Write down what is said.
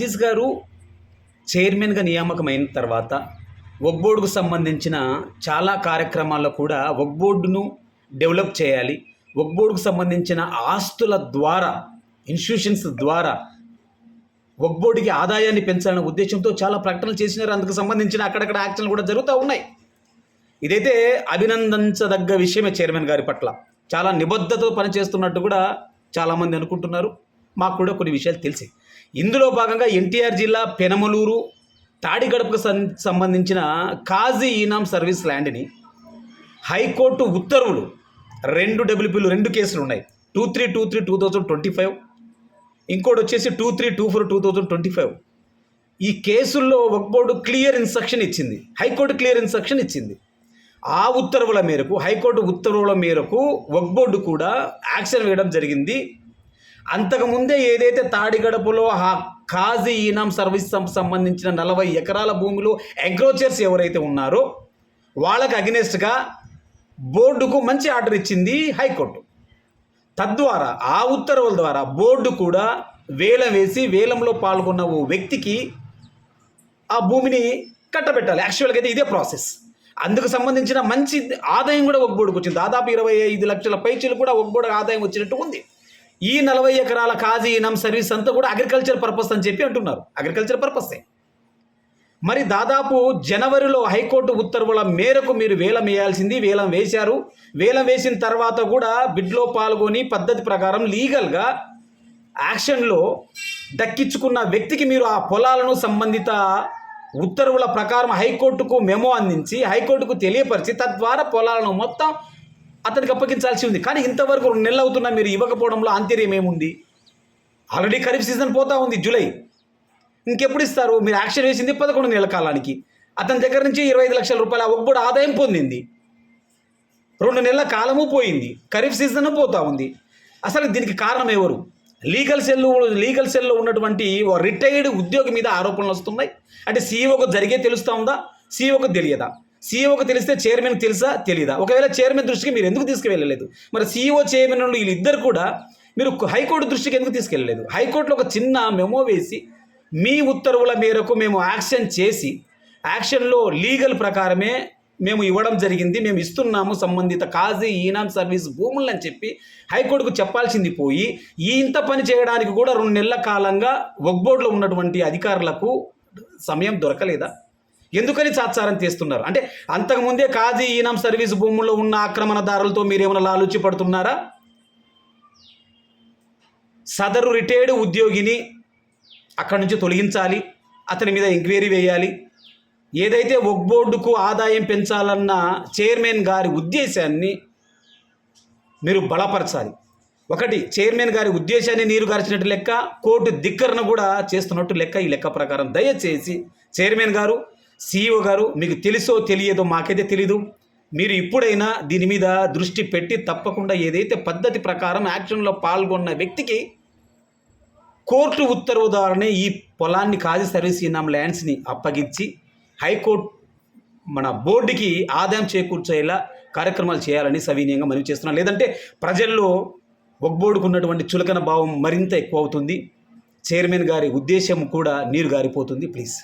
అజీజ్ గారు చైర్మన్గా నియామకమైన తర్వాత వక్బోర్డుకు సంబంధించిన చాలా కార్యక్రమాల్లో కూడా వగ్బోర్డును డెవలప్ చేయాలి. వక్బోర్డుకు సంబంధించిన ఆస్తుల ద్వారా ఇన్స్టిట్యూషన్స్ ద్వారా వగ్బోర్డుకి ఆదాయాన్ని పెంచాలనే ఉద్దేశంతో చాలా ప్రకటనలు చేసినారు. అందుకు సంబంధించిన అక్కడక్కడ యాక్షన్లు కూడా జరుగుతూ ఉన్నాయి. ఇదైతే అభినందించదగ్గ విషయమే చైర్మన్ గారి పట్ల. చాలా నిబద్ధతతో పనిచేస్తున్నట్టు కూడా చాలామంది అనుకుంటున్నారు. మాకు కూడా కొన్ని విషయాలు తెలిసి. ఇందులో భాగంగా ఎన్టీఆర్ జిల్లా పెనమలూరు తాడిగడపకు సం- సంబంధించిన కాజీ ఈనాం సర్వీస్ ల్యాండ్ని హైకోర్టు ఉత్తర్వులు రెండు డబ్ల్యూపీలు రెండు కేసులు ఉన్నాయి. Two three two three two thousand twenty five. ఇంకోటి వచ్చేసి two three two four two thousand twenty five. ఈ కేసుల్లో ఒక బోర్డు క్లియర్ ఇన్స్ట్రక్షన్ ఇచ్చింది. హైకోర్టు క్లియర్ ఇన్స్ట్రక్షన్ ఇచ్చింది. ఆ ఉత్తర్వుల మేరకు హైకోర్టు ఉత్తర్వుల మేరకు వక్ బోర్డు కూడా యాక్షన్ వేయడం జరిగింది. అంతకుముందే ఏదైతే తాడిగడపలో ఆ కాజీ ఈనాం సర్వీస్ సం- సంబంధించిన నలభై ఎకరాల భూమిలో ఎంక్రోచర్స్ ఎవరైతే ఉన్నారో వాళ్ళకి అగెనెస్ట్గా బోర్డుకు మంచి ఆర్డర్ ఇచ్చింది హైకోర్టు. తద్వారా ఆ ఉత్తర్వుల ద్వారా బోర్డు కూడా వేలం వేసి వేలంలో పాల్గొన్న ఓ వ్యక్తికి ఆ భూమిని కట్టబెట్టాలి. యాక్చువల్గా అయితే ఇదే ప్రాసెస్. అందుకు సంబంధించిన మంచి ఆదాయం కూడా ఒక బోర్డుకు వచ్చింది. దాదాపు ఇరవై ఐదు లక్షల పైచీలు కూడా ఒక బోర్డు ఆదాయం వచ్చినట్టు ఉంది. ఈ నలభై ఎకరాల కాజీ ఇనం సర్వీస్ అంతా కూడా అగ్రికల్చర్ పర్పస్ అని చెప్పి అంటున్నారు. అగ్రికల్చర్ పర్పసే మరి దాదాపు జనవరిలో హైకోర్టు ఉత్తర్వుల మేరకు మీరు వేలం వేయాల్సింది వేలం వేశారు. వేలం వేసిన తర్వాత కూడా బిడ్లో పాల్గొని పద్ధతి ప్రకారం లీగల్గా యాక్షన్లో దక్కించుకున్న వ్యక్తికి మీరు ఆ పొలాలను సంబంధిత ఉత్తర్వుల ప్రకారం హైకోర్టుకు మెమో అందించి హైకోర్టుకు తెలియపరిచి తద్వారా పొలాలను మొత్తం అతనికి అప్పగించాల్సి ఉంది. కానీ ఇంతవరకు రెండు నెలలు అవుతున్నా మీరు ఇవ్వకపోవడంలో ఆంతర్యం ఏముంది? ఆల్రెడీ ఖరీఫ్ సీజన్ పోతా ఉంది జూలై. ఇంకెప్పుడు ఇస్తారు? మీరు యాక్షన్ వేసింది పదకొండు నెలల కాలానికి. అతని దగ్గర నుంచి ఇరవై ఐదు లక్షల రూపాయల ఒక్కడు ఆదాయం పొందింది. రెండు నెలల కాలము పోయింది. ఖరీఫ్ సీజన్ పోతా ఉంది. అసలు దీనికి కారణం ఎవరు? లీగల్ సెల్ లీగల్ సెల్లో ఉన్నటువంటి ఓ రిటైర్డ్ ఉద్యోగి మీద ఆరోపణలు వస్తున్నాయి. అంటే సీఈఓకు జరిగే తెలుస్తూ ఉందా? సీఈఓకు తెలియదా? సీఈఓకి తెలిస్తే చైర్మన్ తెలుసా? తెలియదా ఒకవేళ చైర్మన్ దృష్టికి మీరు ఎందుకు తీసుకువెళ్ళలేదు? మరి సీఈఓ చైర్మన్ వీళ్ళిద్దరు కూడా మీరు హైకోర్టు దృష్టికి ఎందుకు తీసుకెళ్ళలేదు? హైకోర్టులో ఒక చిన్న మెమో వేసి మీ ఉత్తర్వుల మేరకు మేము యాక్షన్ చేసి యాక్షన్లో లీగల్ ప్రకారమే మేము ఇవ్వడం జరిగింది మేము ఇస్తున్నాము సంబంధిత కాజీ ఈనాం సర్వీస్ భూములు అని చెప్పి హైకోర్టుకు చెప్పాల్సింది పోయి ఈ ఇంత పని చేయడానికి కూడా రెండు నెలల కాలంగా వగ్బోర్డులో ఉన్నటువంటి అధికారులకు సమయం దొరకలేదా? ఎందుకని సాత్సారం తీస్తున్నారు అంటే అంతకుముందే కాజీ ఈనాం సర్వీస్ భూముల్లో ఉన్న ఆక్రమణదారులతో మీరేమైనా లాలుచి పడుతున్నారా సదరు రిటైర్డ్ ఉద్యోగిని అక్కడి నుంచి తొలగించాలి అతని మీద ఎంక్వైరీ వేయాలి. ఏదైతే ఒక్ బోర్డుకు ఆదాయం పెంచాలన్న చైర్మన్ గారి ఉద్దేశాన్ని మీరు బలపరచాలి. ఒకటి చైర్మన్ గారి ఉద్దేశాన్ని నీరు గార్చినట్టు లెక్క కోర్టు ధిక్కరణ కూడా చేస్తున్నట్టు లెక్క ఈ లెక్క ప్రకారం. దయచేసి చైర్మన్ గారు సీఈఓ గారు మీకు తెలుసో తెలియదో మాకైతే తెలీదు. మీరు ఇప్పుడైనా దీని మీద దృష్టి పెట్టి తప్పకుండా ఏదైతే పద్ధతి ప్రకారం యాక్షన్లో పాల్గొన్న వ్యక్తికి కోర్టు ఉత్తర్వు ద్వారానే ఈ పొలాన్ని కాజీ సర్వీస్ ఇన్నాం ల్యాండ్స్ని అప్పగించి హైకోర్టు మన బోర్డుకి ఆదాయం చేకూర్చేలా కార్యక్రమాలు చేయాలని సవినీయంగా మనవి చేస్తున్నాం లేదంటే ప్రజల్లో ఒక్కబోర్డుకు ఉన్నటువంటి చులకన భావం మరింత ఎక్కువ అవుతుంది. చైర్మన్ గారి ఉద్దేశం కూడా నీరు గారిపోతుంది. ప్లీజ్.